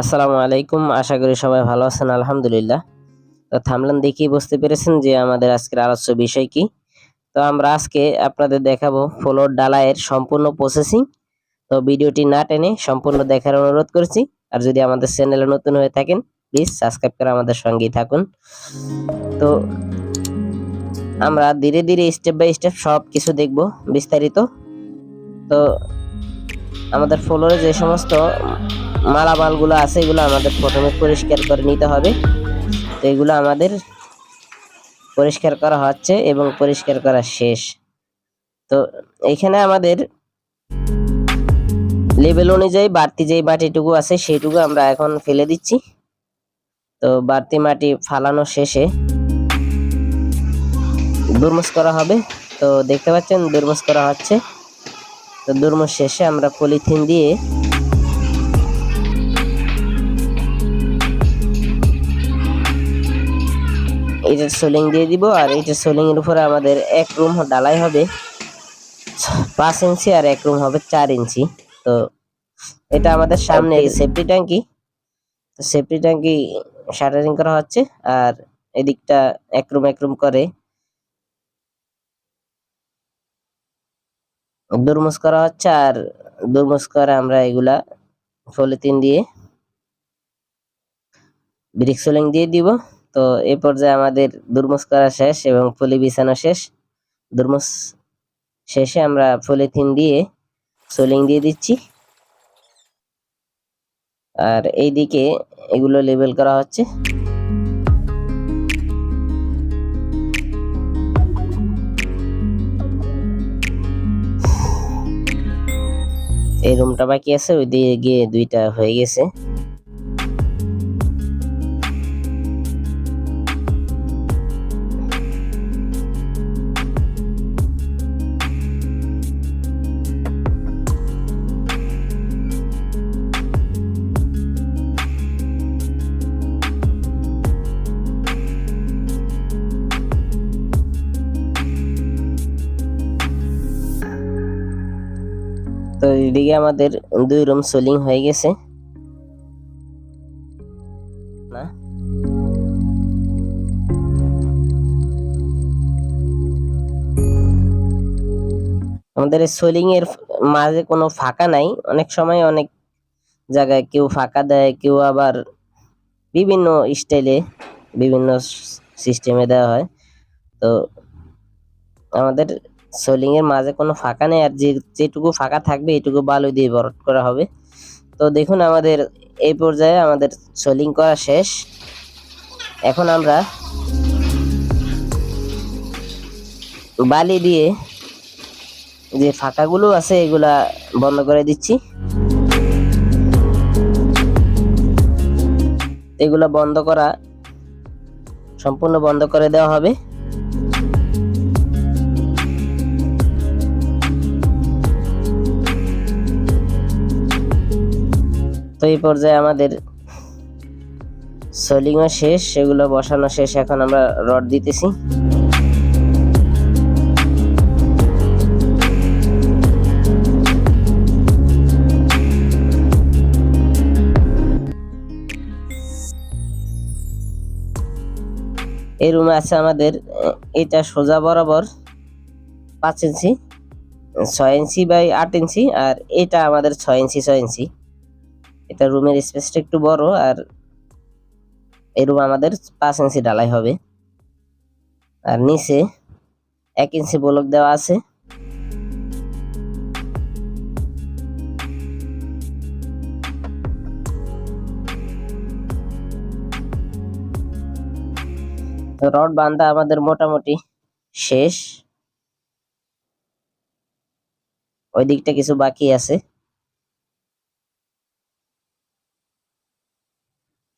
আসসালামু আলাইকুম, আশা করি সবাই ভালো আছেন, আলহামদুলিল্লাহ। তো থামলান দেখেই বুঝতে পেরেছেন যে আমাদের আজকের আলোচ্য বিষয় কি। তো আমরা আজকে আপনাদের দেখাবো ফ্লোর ডালাইয়ের সম্পূর্ণ প্রসেসিং তো ভিডিওটি না টেনে সম্পূর্ণ দেখার অনুরোধ করছি। আর যদি আমাদের চ্যানেলে নতুন হয়ে থাকেন প্লিজ সাবস্ক্রাইব করে আমাদের সঙ্গেই থাকুন। তো আমরা ধীরে ধীরে স্টেপ বাই স্টেপ সব কিছু দেখব বিস্তারিত। তো আমাদের ফ্লোরে যে সমস্ত মালামালগুলো আছে, এগুলো আমাদের প্রথমে পরিষ্কার করে নিতে হবে। তো এগুলো আমাদের পরিষ্কার করা হচ্ছে এবং পরিষ্কার করা শেষ। তো এখানে আমাদের লেভেল অনুযায়ী বাড়তি যেই মাটিটুকু আছে, সেইটুকু আমরা এখন ফেলে দিচ্ছি। তো বাড়তি মাটি ফালানো শেষে দুর্মস করা হবে। তো দেখতে পাচ্ছেন দুর্মস করা হচ্ছে। তো দুর্মস শেষে আমরা পলিথিন দিয়ে এটার সোলিং দিয়ে দিব, আর এটার সোলিং এর উপরে আমাদের এক রুম ডালাই হবে পাঁচ ইঞ্চি আর এক রুম হবে চার ইঞ্চি। তো এটা আমাদের সামনে সেফটি ট্যাঙ্কি। সেফটি ট্যাঙ্কি শাটারিং করা হচ্ছে, আর এদিকটা এক রুম এক রুম করে দুর্মুস করা হচ্ছে আর দুর্মুস করে আমরা এগুলা পলিথিন দিয়ে ব্রিক সোলিং দিয়ে দিব। তো এ পর্যায়ে আমাদের দুর্মুস করা শেষ এবং ফলি বিছানো শেষ। দুর্মুস শেষে আমরা পলিথিন দিয়ে সোলিং দিয়ে দিচ্ছি। আর এইদিকে এগুলো লেবেল করা হচ্ছে। এই রুমটা বাকি আছে ওই দিয়ে গিয়ে দুইটা হয়ে গেছে। এদিকে আমাদের দুই রুম সোলিং হয়ে গেছে। না? আমাদের সোলিং এর মাঝে কোনো ফাঁকা নাই। অনেক সময় অনেক জায়গায় কেউ ফাঁকা দেয়, কেউ আবার বিভিন্ন স্টাইলে বিভিন্ন সিস্টেমে দেওয়া হয়। তো আমাদের সোলিং এর মাঝে কোনো ফাঁকা নেই আর যে যেটুকু ফাঁকা থাকবে এটুকু বালু দিয়ে বরট করা হবে। তো দেখুন আমাদের এই পর্যায়ে আমাদের সোলিং করা শেষ। এখন আমরা বালি দিয়ে যে ফাঁকাগুলো আছে এগুলা বন্ধ করে দিচ্ছি। এগুলা বন্ধ করা সম্পূর্ণ বন্ধ করে দেওয়া হবে। তো এই পর্যায়ে আমাদের সোলিংও শেষ, সেগুলো বসানো শেষ। এখন আমরা রড দিতেছি। এই রুমে আছে আমাদের এটা সোজা বরাবর পাঁচ ইঞ্চি, ছয় ইঞ্চি বাই আট ইঞ্চি, আর এটা আমাদের ছয় ইঞ্চি ছয় ইঞ্চি। এটা রুমের স্পেসটা একটু বড় আর এই রুম আমাদের পাঁচ ইঞ্চি ঢালাই হবে। আর নিচে এক ইঞ্চি ব্লক দেওয়া আছে। রড বান্ধা আমাদের মোটামুটি শেষ। ওই দিকটা কিছু বাকি আছে।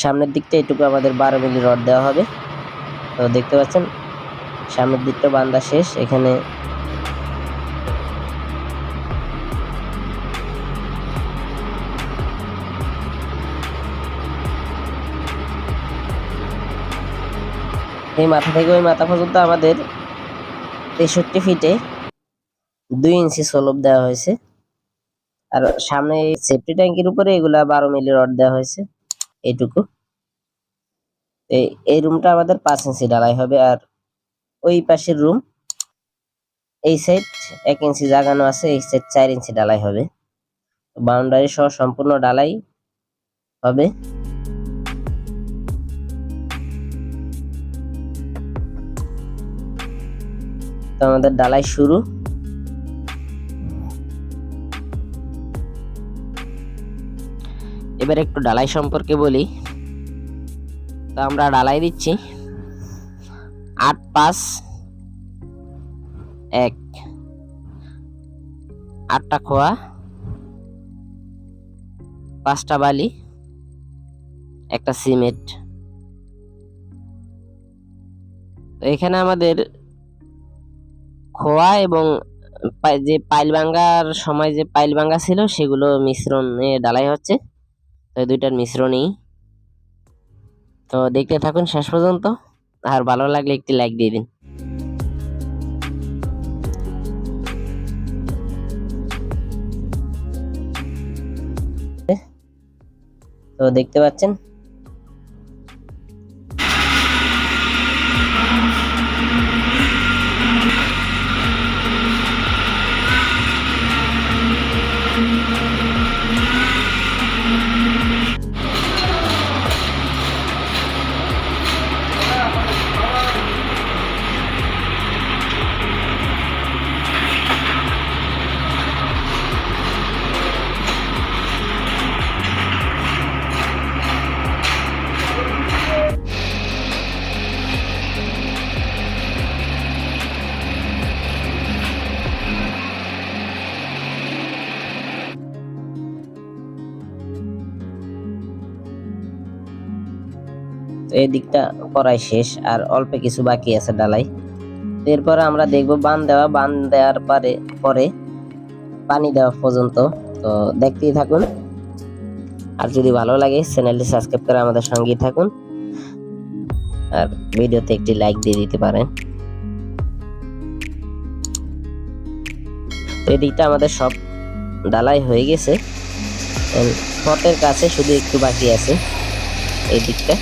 সামনের দিকটা এটুকু আমাদের বারো মিলি রড দেওয়া হবে। তো দেখতে পাচ্ছেন, সামনের দিকটা বান্দা শেষ, এখানে এই মাথা থেকে ওই মাথা পর্যন্ত আমাদের তেষট্টি ফিটে দুই ইঞ্চি সলব দেওয়া হয়েছে। আর সামনে সেফটি ট্যাঙ্কির উপরে এগুলা বারো মিলি রড দেওয়া হয়েছে। এইটুকু এই এই রুমটা আমাদের পাঁচ ইঞ্চি ঢালাই হবে আর ওই পাশের রুম এই সাইড এক ইঞ্চি জাগানো আছে, এই সাইড চার ইঞ্চি ঢালাই হবে। বাউন্ডারি সহ সম্পূর্ণ ঢালাই হবে। তো আমাদের ঢালাই শুরু। এবার একটু ঢালাই সম্পর্কে বলি। তো আমরা ঢালাই দিচ্ছি। আট, পাঁচ, এক। আটটা খোয়া। পাঁচটা বালি। একটা সিমেন্ট। তো এখানে আমাদের খোয়া এবং যে পাইল ভাঙ্গার সময় যে পাইল ভাঙ্গা ছিল, সেগুলো মিশ্রণে ডালাই হচ্ছে। তো দুইটার মিশ্রণই। তো দেখতে থাকুন শেষ পর্যন্ত, আর ভালো লাগলে একটি লাইক দিয়ে দিন। তো দেখতে পাচ্ছেন এই দিকটা করাই শেষ, আর অল্প কিছু বাকি আছে ডালাই। এরপর আমরা দেখব বান দেওয়া, বান দেওয়ার পরে পরে পানি দেওয়া পর্যন্ত। তো দেখতেই থাকুন। আর যদি ভালো লাগে, চ্যানেলটি সাবস্ক্রাইব করে আমাদের সঙ্গেই থাকুন। আর ভিডিওতে একটি লাইক দিয়ে দিতে পারেন। তো এই দিকটা আমাদের সব ডালাই হয়ে গেছে। পথের কাছে শুধু একটু বাকি আছে। এই দিকটা।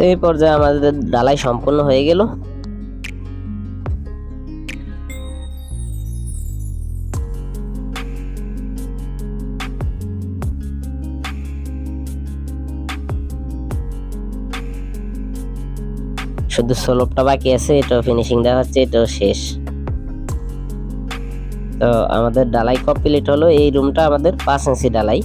তো এই পর্যায়ে আমাদের ডালাই সম্পূর্ণ হয়ে গেল। শুধু সোলপটা বাকি আছে, এটাও ফিনিশিং দেওয়া হচ্ছে এটাও শেষ। তো আমাদের ডালাই কমপ্লিট হলো, এই রুমটা আমাদের পাঁচ ইঞ্চি ডালাই।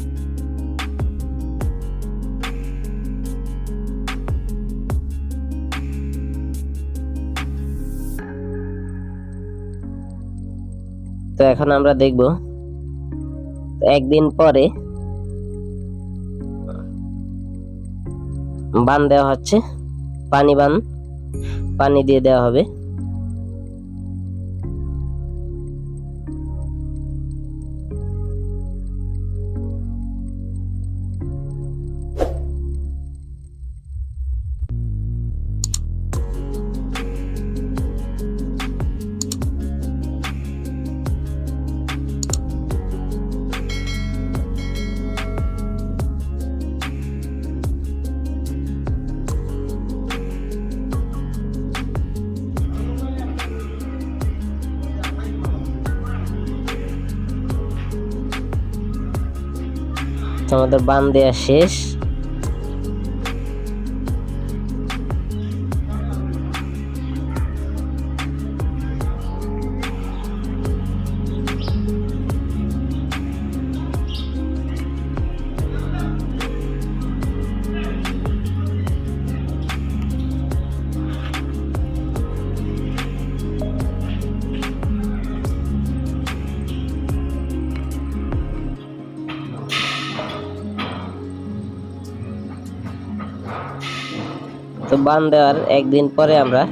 তো এখন আমরা দেখব। একদিন পরে বান দেওয়া হচ্ছে, পানি বান, পানি দিয়ে দেওয়া হবে। আমাদের বান দেওয়া শেষ। তো বান দেওয়ার একদিন পরে আমরা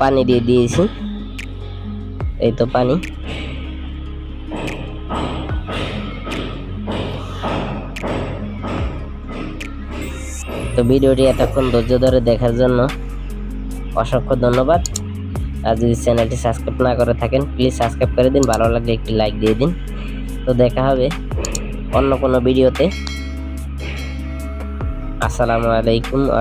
পানি দিয়ে দিয়েছি। এই তো পানি। তো ভিডিওটি এতক্ষণ ধৈর্য ধরে দেখার জন্য অসংখ্য ধন্যবাদ। আর যদি চ্যানেলটি সাবস্ক্রাইব না করে থাকেন প্লিজ সাবস্ক্রাইব করে দিন, ভালো লাগলে একটি লাইক দিয়ে দিন। তো দেখা হবে অন্য কোনো ভিডিওতে। আসসালামু আলাইকুম আ